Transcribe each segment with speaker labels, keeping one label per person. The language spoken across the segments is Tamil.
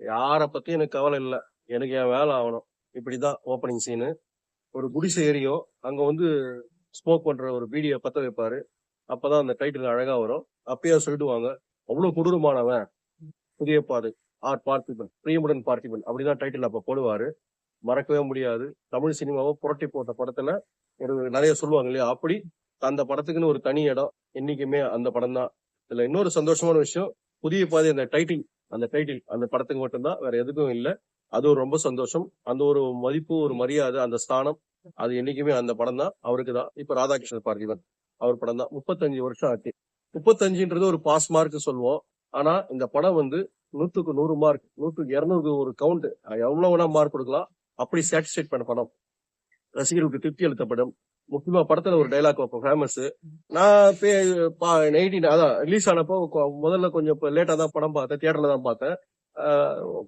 Speaker 1: யாரை பத்தியும் எனக்கு கவலை இல்லை. எனக்கு என் வேலை ஆகணும். இப்படிதான் ஓப்பனிங் சீனு ஒரு குடிசை ஏரியோ அங்க வந்து ஸ்மோக் பண்ற ஒரு பீடியை பத்த வைப்பாரு. அப்பதான் அந்த டைட்டில் அழகா வரும். அப்பயே சொல்லிடுவாங்க அவ்வளவு கொடூரமானவன். புதிய பாது ஆர் பார்த்திபன் பிரியமுடன் பார்த்திபன் அப்படிதான் டைட்டில் அப்ப போடுவாரு. மறக்கவே முடியாது. தமிழ் சினிமாவை புரட்டி போட்ட படத்துல ஒரு நிறைய சொல்லுவாங்க இல்லையா? அப்படி அந்த படத்துக்குன்னு ஒரு தனி இடம். என்னைக்குமே அந்த படம் தான் இதுல இன்னொரு சந்தோஷமான விஷயம் புதிய பாதை அந்த டைட்டில் அந்த டைட்டில் அந்த படத்துக்கு மட்டும்தான் வேற எதுக்கும் இல்லை. அது ஒரு ரொம்ப சந்தோஷம். அந்த ஒரு மதிப்பு ஒரு மரியாதை அந்த ஸ்தானம் அது என்னைக்குமே அந்த படம் தான் அவருக்கு தான். இப்ப ராதாகிருஷ்ணன் பார்த்திபன் அவர் படம் தான் முப்பத்தஞ்சு வருஷம் ஆச்சு. முப்பத்தஞ்சுன்றது ஒரு பாஸ் மார்க் சொல்லுவோம். ஆனா இந்த படம் வந்து நூத்துக்கு நூறு மார்க் நூத்துக்கு இருநூறுக்கு ஒரு கவுண்ட் எவ்வளவு வேணா மார்க் கொடுக்கலாம். அப்படி சாட்டிஸ்ஃபைட் பண்ண படம். ரசிகர்களுக்கு திருப்தி அளித்த படம். முக்கியமா படத்துல ஒரு டைலாக் வைப்போம் ஃபேமஸ் நான் நைன்டீன் அதான் ரிலீஸ் ஆனப்போ முதல்ல கொஞ்சம் லேட்டா தான் படம் பார்த்தேன் தியேட்டர்ல தான் பார்த்தேன்.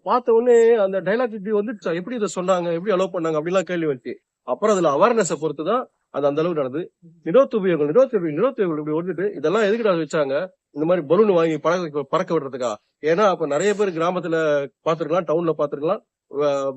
Speaker 1: பார்த்த உடனே அந்த டைலாக் இப்படி வந்துச்சா எப்படி இதை சொன்னாங்க? எப்படி அலோவ் பண்ணாங்க? அப்படிலாம் கேள்வி வந்துச்சு. அப்புறம் அதுல அவேர்னஸ் பொறுத்து தான் அது அந்த அளவுக்கு நடந்தது. நிரோத் உபயோகம் நிரோத் உபயோகம் நிரோத் உபயோகம் இப்படி வந்துட்டு இதெல்லாம் எதுக்குடா வச்சாங்க? இந்த மாதிரி பலூன் வாங்கி பறக்க பறக்க விடுறதுக்கா? ஏன்னா அப்ப நிறைய பேர் கிராமத்துல பாத்துருக்கலாம் டவுன்ல பாத்துருக்கலாம்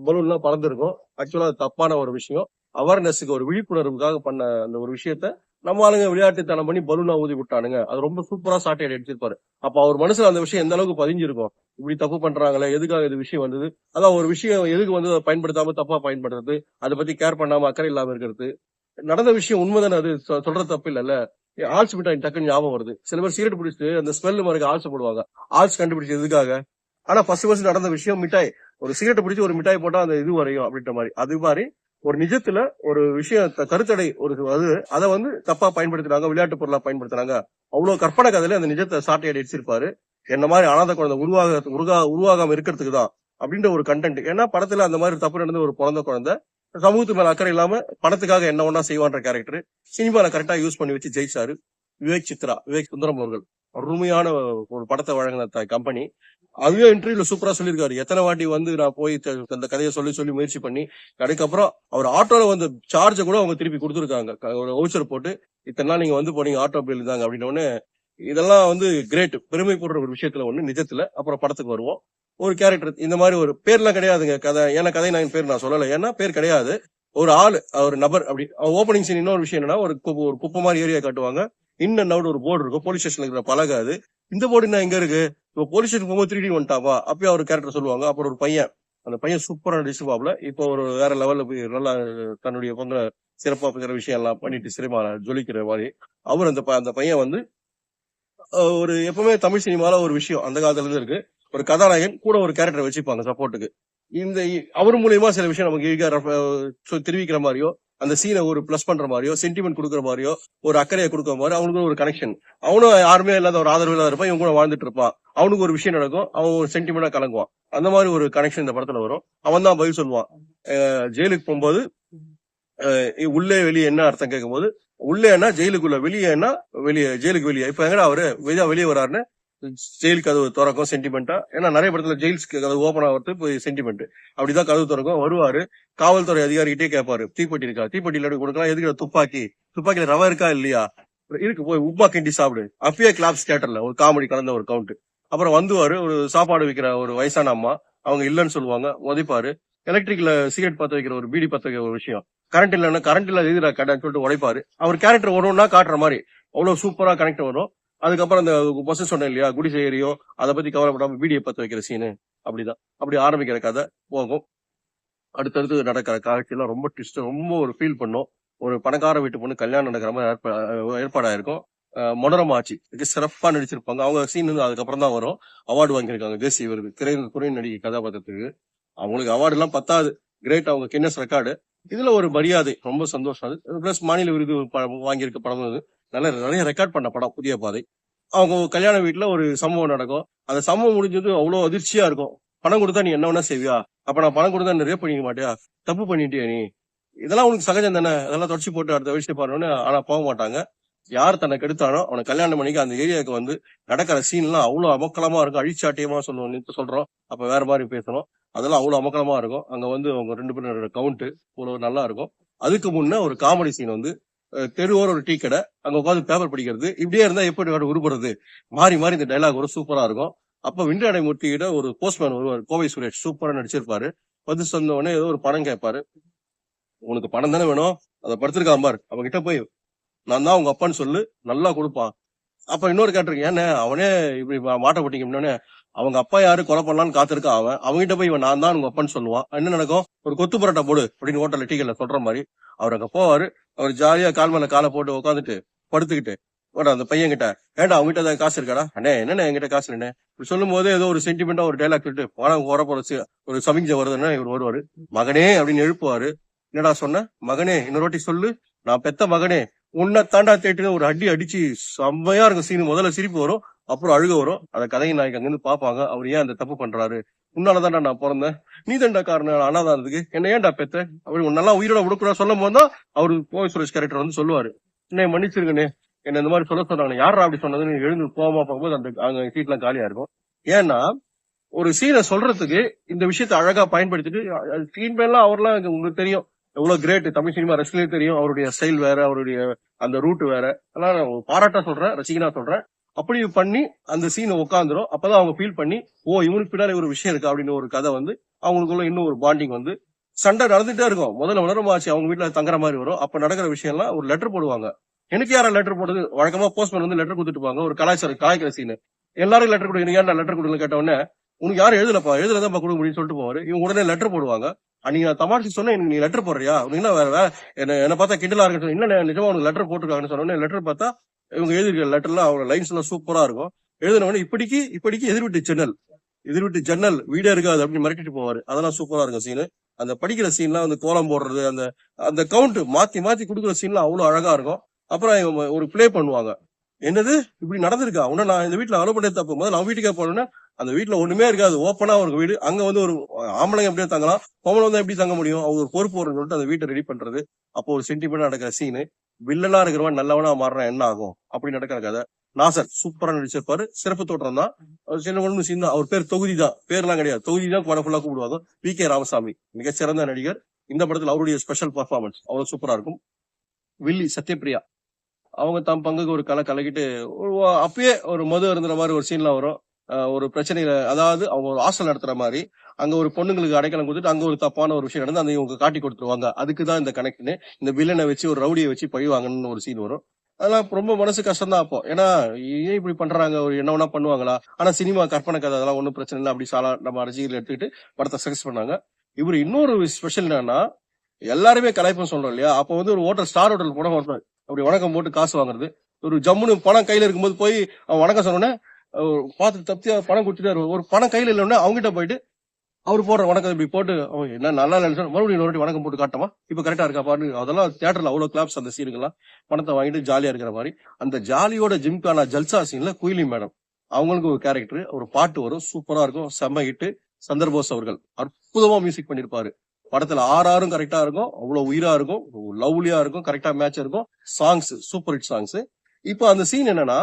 Speaker 1: பலூன்லாம் பறந்துருக்கும். ஆக்சுவலா அது தப்பான ஒரு விஷயம். அவேர்னஸுக்கு ஒரு விழிப்புணர்வுக்காக பண்ண அந்த ஒரு விஷயத்த நம்ம ஆளுங்க விளையாட்டுத்தனம் பண்ணி பலூனா ஊதி விட்டானுங்க. அது ரொம்ப சூப்பரா சாட்டையை எடுத்திருப்பாரு அப்ப அவர் மனசுல அந்த விஷயம் எந்த அளவுக்கு பதிஞ்சிருக்கும்? இப்படி தப்பு பண்றாங்களே எதுக்காக இது விஷயம் வந்தது? அதான் ஒரு விஷயம் எதுக்கு வந்து அதை பயன்படுத்தாம தப்பா பயன்படுத்துறது? அதை பத்தி கேர் பண்ணாம அக்கறை இல்லாம இருக்கிறது. நடந்த விஷயம் உண்மைதானே அது சொ- தப்பு இல்லல்ல. ஆல்ஸ் மிட்டாய் டக்குன்னு ஞாபகம் வருது. சில பேர் சிகரெட் பிடிச்சிட்டு அந்த ஸ்மெல் மாதிரி ஆல்ஸ் போடுவாங்க. ஆல்ஸ் கண்டுபிடிச்சது எதுக்காக? ஆனா ஃபர்ஸ்ட் ஃபர்ஸ்ட் நடந்த விஷயம் மிட்டாய். ஒரு சிகரெட் பிடிச்சி ஒரு மிட்டாய் போட்டா அந்த இது வரையும் அப்படின்ற மாதிரி. அது மாதிரி ஒரு நிஜத்துல ஒரு விஷயம் கருத்தடை ஒரு அது அதை வந்து தப்பா பயன்படுத்துறாங்க விளையாட்டு பொருளா பயன்படுத்துறாங்க. அவ்வளவு கற்பனை கதையில அந்த நிஜத்தை சாட்டை அடிச்சிருப்பாரு. என்ன மாதிரி அனாத குழந்தை உருவாக உருகா உருவாகாம இருக்கிறதுக்கு தான் அப்படின்ற ஒரு கண்டென்ட் ஏன்னா படத்துல அந்த மாதிரி தப்பு நடந்த ஒரு பிறந்த குழந்தை சமூகத்து மேல அக்கறை இல்லாம படத்துக்காக என்ன ஒன்னா செய்வான்ற கேரக்டர் சினிமால கரெக்டா யூஸ் பண்ணி வச்சு ஜெயிச்சாரு விவேக் சித்ரா விவேக் சுந்தரம் அவர்கள். அருமையான ஒரு படத்தை வழங்கின கம்பெனி அதுவே இன்டர்வியூல சூப்பரா சொல்லியிருக்காரு. எத்தனை வாட்டி வந்து நான் போய் அந்த கதையை சொல்லி சொல்லி முயற்சி பண்ணி அதுக்கப்புறம் அவர் ஆட்டோல வந்து சார்ஜை கூட அவங்க திருப்பி கொடுத்துருக்காங்க. ஒரு ஹவுச்சர் போட்டு இத்தனை நாள் நீங்க வந்து போனீங்க ஆட்டோ பில் தாங்க அப்படின்னு இதெல்லாம் வந்து கிரேட் பெருமைப்படுற ஒரு விஷயத்துல ஒண்ணு நிஜத்துல. அப்புறம் படத்துக்கு வருவோம். ஒரு கேரக்டர் இந்த மாதிரி ஒரு பேர்லாம் கிடையாதுங்க. கதை ஏன்னா கதை நான் பேர் நான் சொல்லலை. ஏன்னா பேர் கிடையாது. ஒரு ஆள் ஒரு நபர் அப்படி ஓப்பனிங் சீன் இன்னொரு விஷயம் என்னன்னா ஒரு ஒரு குப்பை மாதிரி ஏரியா காட்டுவாங்க. இன் அண்ட் அவுட் ஒரு போர்டு இருக்கும் போலீஸ் ஸ்டேஷன்ல இருக்கிற பழகாது இந்த போர்டு என்ன எங்க இருக்கு இப்போ போலீஸ் ஸ்டேஷன் போகும்போது த்ரீ டி வந்துட்டாவா அப்பயே ஒரு கேரக்டர் சொல்லுவாங்க அப்புறம் ஒரு பையன் அந்த பையன் சூப்பரா நடிச்சிருப்பாப்ல இப்போ ஒரு வேற லெவல்ல போய் நல்லா தன்னுடைய பங்குல சிறப்பா இருக்கிற விஷயம் எல்லாம் பண்ணிட்டு சினிமா ஜொலிக்கிற மாதிரி அவர் அந்த ப- அந்த பையன் வந்து ஒரு எப்பவுமே தமிழ் சினிமால ஒரு விஷயம் அந்த காலத்துல இருந்து இருக்கு ஒரு கதாநாயகன் கூட ஒரு கேரக்டர் வச்சுப்பாங்க சப்போர்ட்டுக்கு இந்த அவர் மூலியமா சில விஷயம் நமக்கு தெரிவிக்கிற மாதிரியோ அந்த சீனை ஒரு பிளஸ் பண்ற மாதிரியோ சென்டிமெண்ட் கொடுக்குற மாதிரியோ ஒரு அக்கறையை கொடுக்குற மாதிரி அவனுக்கு ஒரு கனெக்ஷன் அவனும் யாருமே இல்லாத ஒரு ஆதரவு இல்லாத இருப்பான் இவங்க கூட வாழ்ந்துட்டு இருப்பான். அவனுக்கு ஒரு விஷயம் நடக்கும் அவன் ஒரு சென்டிமெண்டா கலங்குவான். அந்த மாதிரி ஒரு கனெக்ஷன் இந்த படத்துல வரும். அவன் தான் பதில் சொல்லுவான். ஜெயிலுக்கு போகும்போது உள்ளே வெளியே என்ன அர்த்தம் கேட்கும்போது உள்ளேன்னா ஜெயிலுக்குள்ள வெளியேன்னா வெளியே ஜெயிலுக்கு வெளியே. இப்ப எங்கடா அவரு? வெளியே வெளியே வராருன்னு ஜெயில் கதவு திறக்கும் சென்டிமெண்டா ஏன்னா நிறைய படத்துல ஜெயில்ஸ்க்கு கதவு ஓபன் ஆகிறது இப்போ சென்டிமெண்ட் அப்படிதான் கதவு திறக்கும் வருவாரு. காவல்துறை அதிகாரிகிட்டே கேட்பாரு. தீப்பெட்டி இருக்கா? தீப்பெட்டி இல்லாட்டி கொடுக்கலாம். எதுக்கு துப்பாக்கி? துப்பாக்கில ரவ இருக்கா இல்லையா? இருக்கு போய் உப்பா கிண்டி சாப்பிடு. அப்பயே கிளாப்ஸ் தியேட்டர்ல ஒரு காமெடி கலந்த ஒரு கவுண்ட் அப்புறம் வந்துவாரு ஒரு சாப்பாடு விற்கிற ஒரு வயசான அம்மா. அவங்க இல்லைன்னு சொல்லுவாங்க உதைப்பாரு. எலக்ட்ரிக்ல சிகரெட் பத்த வைக்கிற ஒரு பீடி பத்த வைக்கிற ஒரு விஷயம். கரண்ட் இல்லைன்னா கரண்ட் இல்ல எதிரா கடைன்னு சொல்லிட்டு உடைப்பாரு அவர் கேரக்டர் வரும்னா காட்டுற மாதிரி. அவ்வளவு சூப்பரா கனெக்ட் வரும். அதுக்கப்புறம் அந்த பொசன் சொன்னேன் இல்லையா குடிசை ஏரியோ அதை பத்தி கவலைப்படாம வீடியோ பத்து வைக்கிற சீனு அப்படிதான். அப்படி ஆரம்பிக்கிற கதை போகும். அடுத்தடுத்து நடக்கிற காட்சியெல்லாம் ரொம்ப ட்விஸ்ட் ரொம்ப ஒரு ஃபீல் பண்ணும். ஒரு பணக்கார வீட்டு பொண்ணு கல்யாணம் நடக்கிற மாதிரி ஏற்பாடாயிருக்கும். அஹ் மனோரமா இதுக்கு சிறப்பா நடிச்சிருப்பாங்க. அவங்க சீன் வந்து அதுக்கப்புறம் தான் வரும். அவார்டு வாங்கியிருக்காங்க. தேசிய விருது திரை துறை நடிகை கதாபாத்திரத்துக்கு. அவங்களுக்கு அவார்டு எல்லாம் பத்தாது. கிரேட் அவங்க கின்னஸ் ரெக்கார்டு இதுல ஒரு மரியாதை. ரொம்ப சந்தோஷம். அது பிளஸ் மாநில விருது வாங்கியிருக்க படம் அது. நல்ல நிறைய ரெக்கார்ட் பண்ண படம் புதிய பாதை. அவங்க கல்யாண வீட்டில் ஒரு சம்பவம் நடக்கும். அந்த சம்பவம் முடிஞ்சது அவ்வளோ அதிர்ச்சியா இருக்கும். பணம் கொடுத்தா நீ என்ன வேணா செய்வியா? அப்ப நான் பணம் கொடுத்தா நிறைய பண்ணிக்க மாட்டியா? தப்பு பண்ணிட்டியா நீ. இதெல்லாம் உனக்கு சகஜம் தானே? அதெல்லாம் தொடச்சி போட்டு அடுத்த விஷயம் பாருன்னு ஆனா போக மாட்டாங்க. யார் தன்னை கெடுத்தானோ அவனை கல்யாணம் பண்ணிக்க அந்த ஏரியாவுக்கு வந்து நடக்கிற சீன்லாம் அவ்வளோ அமக்கலமா இருக்கும். அழிச்சாட்டியமா சொல்லுவோம் சொல்றோம். அப்ப வேற மாதிரி பேசணும். அதெல்லாம் அவ்வளோ அமக்கலமா இருக்கும். அங்க வந்து அவங்க ரெண்டு பேரும் கவுண்ட் அவ்வளோ நல்லா இருக்கும். அதுக்கு முன்ன ஒரு காமெடி சீன் வந்து தெருவோர ஒரு டீ கடை. அங்க உட்காந்து பேப்பர் படிக்கிறது. இப்படியே இருந்தா எப்படி உருப்படுறது? மாறி மாறி இந்த டைலாக் வரும் சூப்பரா இருக்கும். அப்ப விண்டடை மூர்த்தியிட ஒரு போஸ்ட்மேன் வருவார் கோவை சுரேஷ் சூப்பரா நடிச்சிருப்பாரு. வந்து சொன்ன உடனே ஏதோ ஒரு படம் கேட்பாரு. உனக்கு பணம் தானே வேணும்? அதை படுத்திருக்கான் பாரு. அவன் கிட்ட போய் நான் தான் உங்க அப்பான்னு சொல்லு. நல்லா கொடுப்பான். அப்ப இன்னொரு கேட்டிருக்கேன். ஏன்னா அவனே இப்படி மா- மாட்ட போட்டீங்க அவங்க அப்பா யாரு கொலை பண்ணலான்னு காத்திருக்கான் அவன். அவங்ககிட்ட போய் இவன் நான் தான் உங்க அப்பன்னு சொல்லுவான். என்ன நடக்கும்? ஒரு கொத்து பரோட்டா போடு அப்படின்னு ஹோட்டல்ல டீக்கல்ல சொல்ற மாதிரி அவர் அங்க போவாரு. அவர் ஜாலியா கால் மேல காலை போட்டு உட்காந்துட்டு படுத்துக்கிட்டு ஓட அந்த பையன் கிட்ட ஏன்டா அவங்ககிட்ட ஏதாவது காசு இருக்காடா? அண்ணே என்னண்ணே என்கிட்ட காசு இல்லைண்ணே. இப்படி சொல்லும் போது ஏதோ ஒரு சென்டிமெண்டா ஒரு டைலாக் சொல்லிட்டு போனா வர போற ஒரு சமிஞ்ச வருதுன்னா இவர் வருவாரு. மகனே அப்படின்னு எழுப்புவாரு. என்னடா சொன்ன? மகனே இன்னொரு வாட்டி சொல்லு. நான் பெத்த மகனே. உன்னை தாண்டா தேட்டு ஒரு அடி அடிச்சு செம்மையா இருக்கும் சீன் முதல்ல சிரிப்பு வரும் அப்புறம் அழுக வரும். அந்த கதையை நாய்க்கு அங்கிருந்து பாப்பாங்க அவர் ஏன் அந்த தப்பு பண்றாரு? உன்னாலதான்டா நான் பிறந்தேன். நீ தண்டா காரணம் அனாதானதுக்கு என்ன ஏன்டா பெத்த? அப்படி உன்னெல்லாம் உயிரோட விடுக்கூடா சொல்லும் போது தான் அவரு கோவை சுரேஷ் கேரக்டர் வந்து சொல்லுவாரு. என்ன மன்னிச்சிருக்கனே என்ன இந்த மாதிரி சொல்ல சொன்னாங்க யாரா அப்படி சொன்னதுன்னு எழுந்து கோவமா பார்க்கும்போது அந்த அங்க சீட்லாம் காலியா இருக்கும். ஏன்னா ஒரு சீனை சொல்றதுக்கு இந்த விஷயத்தை அழகா பயன்படுத்திட்டு சீன் மேலாம் அவர்லாம் உங்களுக்கு தெரியும். எவ்வளவு கிரேட் தமிழ் சினிமா ரசிகர்களே தெரியும். அவருடைய ஸ்டைல் வேற அவருடைய அந்த ரூட் வேற. அதெல்லாம் நான் பாராட்டா சொல்றேன் ரசிகனா சொல்றேன். அப்படி பண்ணி அந்த சீனை உட்காந்துரும் அப்பதான் அவங்க ஃபீல் பண்ணி ஓ இவனுக்கு பின்னாடி ஒரு விஷயம் இருக்கு அப்படின்னு ஒரு கதை வந்து அவங்களுக்குள்ள இன்னும் ஒரு பாண்டிங் வந்து சண்டை நடந்துட்டே இருக்கும். முதல்ல உணரமாச்சு அவங்க வீட்டுல தங்குற மாதிரி வரும். அப்ப நடக்கிற விஷயம்லாம் ஒரு லெட்டர் போடுவாங்க. எனக்கு யாரா லெட்டர் போடுறது வழக்கமா போஸ்ட்மேன் வந்து லெட்டர் கொடுத்துட்டு போவாங்க. ஒரு கலாச்சாரம் காய்க்கிற சீனு எல்லாரும் லெட்டர் கொடுங்க ஏன்டா லெட்டர் கொடுங்க கேட்ட உடனே உனக்கு யாரும் எழுதலப்பா? எழுதுலதான் கொடுக்க முடியும்னு சொல்லிட்டு போவாரு. இவங்க உடனே லெட்டர் போடுவாங்க. நீங்க நான் தமாஷி சொன்னேன் எனக்கு நீ லெட்டர் போடுறியா? என்ன வேற என்ன என்ன பார்த்தா கிண்டலா இருக்கு இல்ல நிஜமா உனக்கு லெட்டர் போட்டிருக்காங்கன்னு சொன்ன லெட்டர் பார்த்தா இவங்க எழுதிருக்க லெட்டர்லாம் அவங்க லைன்ஸ் எல்லாம் சூப்பரா இருக்கும். எழுதினவொடனே இப்படிக்கு இப்படிக்கு எதிர்விட்டு ஜன்னல். எதிர்விட்டு ஜன்னல் வீடே இருக்காது அப்படின்னு மிரட்டிட்டு போவாரு. அதெல்லாம் சூப்பரா இருக்கும் சீனு அந்த படிக்கிற சீன்லாம் வந்து கோலம் போடுறது அந்த அந்த கவுண்ட் மாத்தி மாத்தி கொடுக்குற சீன்லாம் அவ்வளவு அழகா இருக்கும். அப்புறம் ஒரு ப்ளே பண்ணுவாங்க. என்னது? இப்படி நடந்திருக்கா? உன்ன நான் இந்த வீட்டுல அலோ பண்ணி தப்பு போது நான் வீட்டுக்கே போனோன்னா அந்த வீட்டுல ஒண்ணுமே இருக்காது. ஓப்பனா ஒரு வீடு. அங்க வந்து ஒரு ஆம்பளைங்க எப்படியும் தங்கலாம். பொம்பளை வந்து எப்படி தங்க முடியும்? அவங்க ஒரு பொறுப்பு வரும்னு சொல்லிட்டு அந்த வீட்டை ரெடி பண்றது. அப்போ ஒரு சென்டிமெண்ட் நடக்கிற சீனு வில்லனா இருக்கிறவன் நல்லவனா மாறினா என்ன ஆகும்? அப்படி நடக்கிற கதை. நாசர் சூப்பரா நடிச்சிருப்பாரு. சிறப்பு தோற்றம் தான். அவர் சின்ன ஒண்ணு சீன் தான். அவர் பேர் தொகுதி தான். பேர்லாம் கிடையாது. தொகுதி தான் படம் ஃபுல்லா கூப்பிடுவாங்க. V K Ramasamy. மிகச்சிறந்த நடிகர். இந்த படத்துல அவருடைய ஸ்பெஷல் பர்ஃபார்மன்ஸ் அவ்வளவு சூப்பரா இருக்கும். வில்லி சத்யபிரியா அவங்க தம் பங்குக்கு ஒரு கலை கலக்கிட்டு அப்பயே ஒரு மது இருந்துற மாதிரி ஒரு சீன்லாம் வரும். ஒரு பிரச்சனைகளை அதாவது அவங்க ஒரு ஹாஸ்டல் நடத்துற மாதிரி அங்க ஒரு பொண்ணுங்களுக்கு அடைக்கலம் கொடுத்துட்டு அங்க ஒரு தப்பான ஒரு விஷயம் நடந்து அந்த இவங்க காட்டி கொடுத்துருவாங்க. அதுக்கு தான் இந்த கனெக்ட்னு இந்த வில்லனை வச்சு ஒரு ரவுடியை வச்சு பழிவாங்கன்னு ஒரு சீன் வரும். அதெல்லாம் ரொம்ப மனசு கஷ்டம் தான் அப்போ. ஏன்னா ஏன் இப்படி பண்றாங்க? ஒரு என்ன வேணா பண்ணுவாங்களா? ஆனா சினிமா கற்பனை கதை அதெல்லாம் ஒன்றும் பிரச்சனை இல்லை. அப்படி சாலா நம்ம ரசிகர்கள் எடுத்துக்கிட்டு படத்தை சக்சஸ் பண்ணாங்க. இவர் இன்னொரு ஸ்பெஷல் என்னன்னா எல்லாருமே கலாய்ப்புன்னு சொல்றோம் இல்லையா? அப்போ வந்து ஒரு ஹோட்டல் ஸ்டார் ஹோட்டல் போன ஒருத்தர் அப்படி வணக்கம் போட்டு காசு வாங்குறது. ஒரு ஜம்முன்னு பணம் கையில இருக்கும்போது போய் அவன் வணக்கம் சொன்னோன்னே பார்த்து தப்பியா பணம் கொடுத்துட்டாரு. ஒரு பணம் கையில இல்லைன்னா அவங்ககிட்ட போயிட்டு அவர் போடுற வணக்கம் இப்படி போட்டு அவன் என்ன நல்லா நினைச்சா மறுபடியும் ஒரு வணக்கம் போட்டு காட்டமா? இப்ப கரெக்டா இருக்கா பாரு அதெல்லாம் தியேட்டர்ல அவ்வளவு கிளாப்ஸ் அந்த சீனுக்கெல்லாம் பணத்தை வாங்கிட்டு ஜாலியா இருக்கிற மாதிரி. அந்த ஜாலியோட ஜிம்கான ஜல்சா சீன்ல குயிலி மேடம் அவங்களுக்கு ஒரு கேரக்டர் ஒரு பாட்டு வரும். சூப்பரா இருக்கும். செம்ம ஹிட்டு சந்தர்போஸ் அவர்கள். அற்புதமா மியூசிக் பண்ணிருப்பாரு. படத்துல ஆறு ஆறும் கரெக்டா இருக்கும். அவ்வளவு உயிரா இருக்கும். லவ்லியா இருக்கும். கரெக்டா மேட்ச் இருக்கும். சாங்ஸ் சூப்பர் ஹிட் சாங்ஸ் இப்போ அந்த சீன் என்னன்னா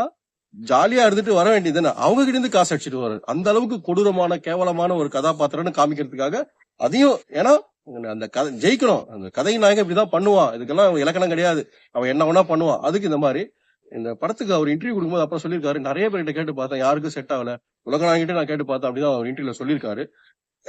Speaker 1: ஜாலியா இருந்துட்டு வர வேண்டியது தானே? அவங்க கிட்ட இருந்து காசு அடிச்சிட்டு வர்றாரு அந்த அளவுக்கு கொடூரமான கேவலமான ஒரு கதாபாத்திரம்னு காமிக்கிறதுக்காக அதையும் ஏன்னா அந்த கதை ஜெயிக்கணும் அந்த கதை நாயகம் இப்படிதான் பண்ணுவான். இதுக்கெல்லாம் இலக்கணம் கிடையாது. அவன் என்ன வேணா பண்ணுவான். அதுக்கு இந்த மாதிரி இந்த படத்துக்கு அவர் இன்டர்வியூ கொடுக்கும்போது அப்புறம் சொல்லியிருக்காரு. நிறைய பேர்கிட்ட கேட்டு பார்த்தேன். யாருக்கும் செட் ஆகல. உலகநாயகிட்ட நான் கேட்டு பார்த்தேன். அப்படிதான் அவர் இன்டர்வியூல சொல்லியிருக்காரு.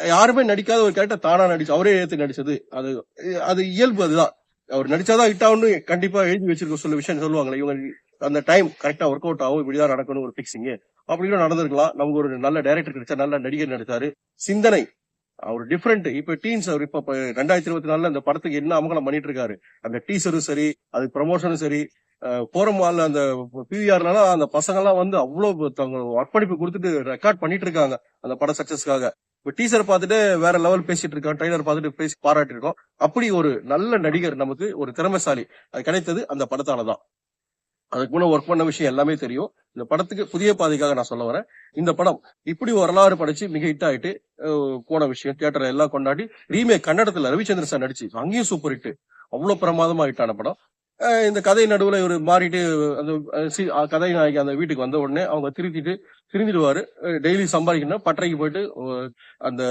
Speaker 1: யாருமே நடிக்காத ஒரு கேரக்டர் தானா நடிச்சு அவரே ஏத்து நடிச்சது. அது அது இயல்பு அதுதான். அவர் நடிச்சாதான் ஹிட் ஆகும்னு கண்டிப்பா எழுதி வச்சிருக்க சொல்ல விஷயம் சொல்லுவாங்களே. இவங்க அந்த டைம் கரெக்டா ஒர்க் அவுட் ஆகும் இப்படிதான் நடக்கணும் ஒரு பிக்சிங் அப்படின்னு நடந்திருக்கலாம். நமக்கு ஒரு நல்ல டைரக்டர் கிடைச்சா நல்ல நடிகர் நடித்தாரு சிந்தனை அவர் டிஃப்ரெண்ட் இப்ப டீன்ஸ் அவர் இப்ப ரெண்டாயிரத்தி இருபத்தி நாலுல அந்த படத்துக்கு என்ன அமங்கலம் பண்ணிட்டு இருக்காரு அந்த டீசரும் சரி அது ப்ரமோஷனும் சரி போறமால அந்த பிவிஆர்னால அந்த பசங்க எல்லாம் வந்து அவ்வளவு தங்க அர்ப்பணிப்பு கொடுத்துட்டு ரெக்கார்ட் பண்ணிட்டு இருக்காங்க அந்த படம் சக்சஸ்க்காக இப்ப டீசர் பார்த்துட்டு வேற லெவல் பேசிட்டு இருக்கோம் ட்ரைலர் பார்த்துட்டு பேசி பாராட்டி இருக்கோம் அப்படி ஒரு நல்ல நடிகர் நமக்கு ஒரு திறமைசாலி அது கிடைத்தது அந்த படத்தாலதான் அதுக்கு முன்ன ஒர்க் பண்ண விஷயம் எல்லாமே தெரியும். இந்த படத்துக்கு புதிய பாதைக்காக நான் சொல்ல வரேன். இந்த படம் இப்படி வரலாறு படிச்சு மிக ஹிட் ஆயிட்டு போன விஷயம் தியேட்டர் எல்லாம் கொண்டாடி ரீமேக் கன்னடத்துல ரவிச்சந்திரன் சார் நடிச்சு அங்கேயும் சூப்பர் ஹிட் அவ்வளவு பிரமாதமா ஹிட்டான படம். இந்த கதை நடுவுல இவர் மாறிட்டு அந்த சி- கதை நாயகி அந்த வீட்டுக்கு வந்த உடனே அவங்க திருத்திட்டு திருந்திடுவாரு. டெய்லி சம்பாதிக்கணும் பட்டறைக்கு போயிட்டு அந்த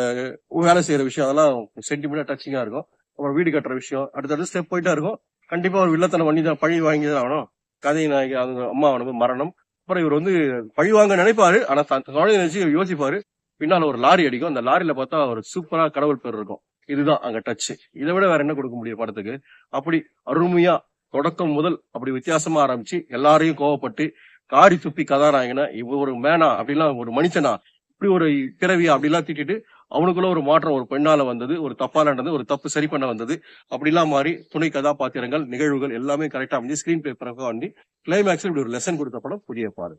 Speaker 1: வேலை செய்யற விஷயம் அதெல்லாம் சென்டிமெண்டா டச்சிங்கா இருக்கும். அப்புறம் வீடு கட்டுற விஷயம் அடுத்தடுத்து ஸ்டெப் போயிட்டா இருக்கும். கண்டிப்பா ஒரு வில்லத்தனை பண்ணி தான் பழி வாங்கி தான் ஆகணும். கதை நாயகி அவங்க அம்மா அவனுக்கு மரணம். அப்புறம் இவர் வந்து பழிவாங்க நினைப்பாரு. ஆனா குழந்தை நினைச்சு யோசிப்பாரு. பின்னால ஒரு லாரி அடிக்கும். அந்த லாரியில பார்த்தா ஒரு சூப்பரா கடவுள் பேர் இருக்கும். இதுதான் அங்க டச் இதை விட வேற என்ன கொடுக்க முடியும் படத்துக்கு? அப்படி அருமையா தொடக்கம் முதல் அப்படி வித்தியாசமா ஆரம்பிச்சு எல்லாரையும் கோவப்பட்டு காரி துப்பி கதாநாயகனா இவ ஒரு மேனா அப்படிலாம் ஒரு மனுஷனா இப்படி ஒரு பிறவியா அப்படிலாம் திட்டிட்டு அவனுக்குள்ள ஒரு மாற்றம் ஒரு பெண்ணால வந்தது ஒரு தப்பால நடந்தது ஒரு தப்பு சரி பண்ண வந்தது. அப்படிலாம் மாறி துணை கதாபாத்திரங்கள் நிகழ்வுகள் எல்லாமே கரெக்டா அமைஞ்சு ஸ்கிரீன் பேப்பராக வந்து கிளைமேக்ஸ்ல இப்படி ஒரு லெசன் கொடுத்த படம் புதிய பாரு